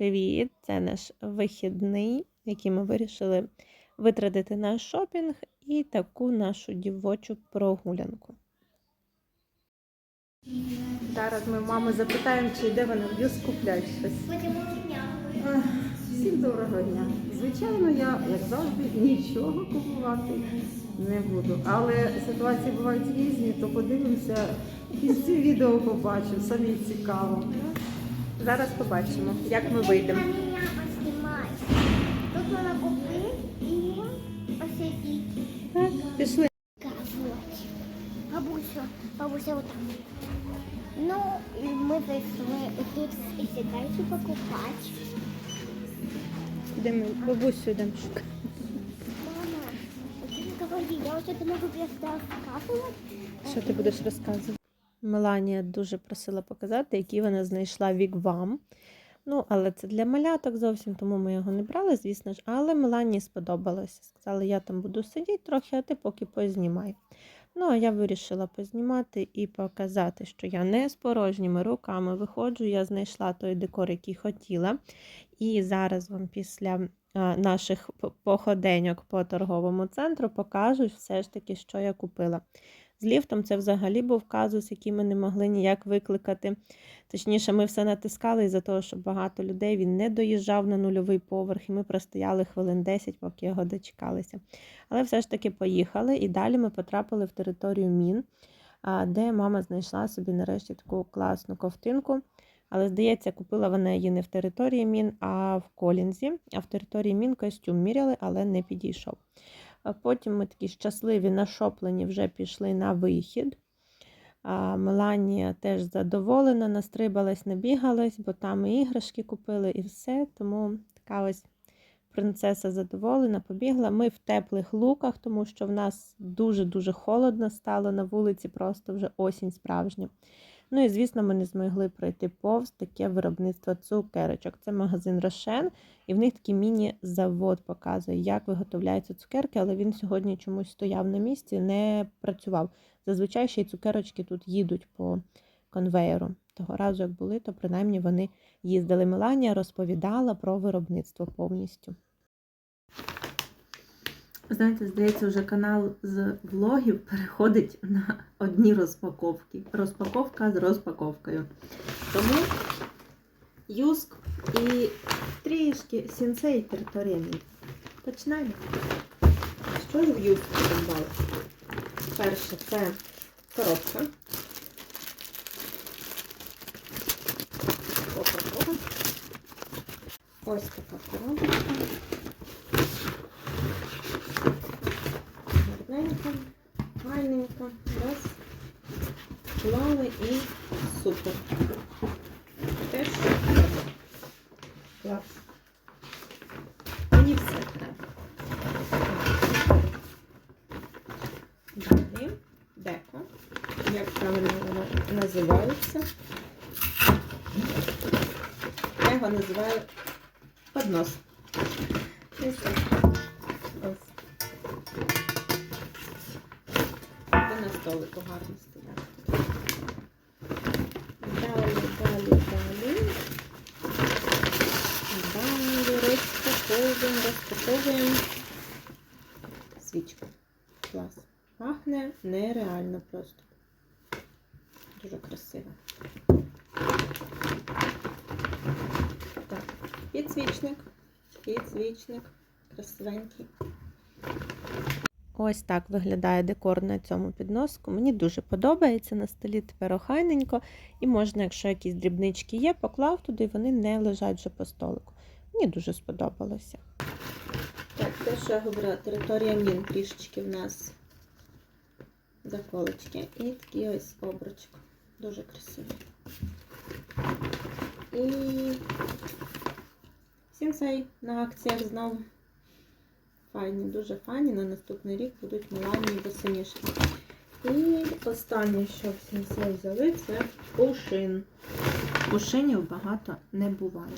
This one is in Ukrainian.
привіт! Це наш вихідний, який ми вирішили витратити на шопінг і таку нашу дівочу прогулянку. Зараз ми мами запитаємо, чи йде вона в юз купляти щось. Всім доброго дня. Звичайно, я, як завжди, нічого купувати не буду. Але ситуації бувають різні, то подивимося, в кінці відео побачимо, самі цікаво. Зараз побачимо, як ми вийдемо. Тут вона купи і посидіть. Так, пішли. Вот. Бабуся, бабуся отак. Ну, ми зайшли тут і сідайте покупати. Йдемо, бабусю йдемо шукати. Мама, ти не говори, я вже не можу розказувати. Що ти будеш розказувати? Меланія дуже просила показати, який вона знайшла вігвам. Ну, але це для маляток зовсім, тому ми його не брали, звісно ж. Але Меланії сподобалося. Сказали, я там буду сидіти трохи, а ти поки познімай. Ну, а я вирішила познімати і показати, що я не з порожніми руками виходжу. Я знайшла той декор, який хотіла. І зараз вам після наших походеньок по торговому центру покажу все ж таки, що я купила. З ліфтом це взагалі був казус, який ми не могли ніяк викликати. Точніше, ми все натискали із-за того, що багато людей він не доїжджав на нульовий поверх, і ми простояли хвилин 10, поки його дочекалися. Але все ж таки поїхали, і далі ми потрапили в територію мін, де мама знайшла собі нарешті таку класну ковтинку. Але, здається, купила вона її не в території мін, а в Колінзі. А в території мін костюм міряли, але не підійшов. А потім ми такі щасливі, нашоплені, вже пішли на вихід. А Меланія теж задоволена, настрибалась, набігалась, бо там і іграшки купили, і все. Тому така ось принцеса задоволена, побігла. Ми в теплих луках, тому що в нас дуже-дуже холодно стало на вулиці, просто вже осінь справжня. Ну і, звісно, ми не змогли пройти повз таке виробництво цукерочок. Це магазин Рошен, і в них такий міні-завод показує, як виготовляються цукерки, але він сьогодні чомусь стояв на місці, не працював. Зазвичай ще й цукерочки тут їдуть по конвеєру. Того разу, як були, то принаймні вони їздили. Меланія розповідала про виробництво повністю. Знаєте, здається, вже канал з влогів переходить на одні розпаковки. Розпаковка з розпаковкою. Тому юск і трішки сінсей територія мій. Починаємо. Що ж в юску придбали? Перше це коробка. Ось така коробка. Гарненько, файненько. Раз. Клали і супер. Теж клас. Мені все треба. Далі деко. Як правильно воно називається? Я його називаю поднос. Ось так. Буде гарно стояти. Далі, далі, далі. Далі розпаковуємо, розпаковуємо. Свічка. Клас. Пахне нереально просто. Дуже красиво. Так, підсвічник. Підсвічник. Красивенький. Ось так виглядає декор на цьому підноску. Мені дуже подобається на столі тепер охайненько. І можна, якщо якісь дрібнички є, поклав туди, і вони не лежать вже по столику. Мені дуже сподобалося. Так, те, що я говорила, територія мін трішечки в нас заколочки. І такий ось обручок. Дуже красивий. І сінсей на акціях знову. Файні, дуже файні. На наступний рік будуть мелані босинішки. І останнє, що всім все взяли, це пушин. Пушинів багато не буває.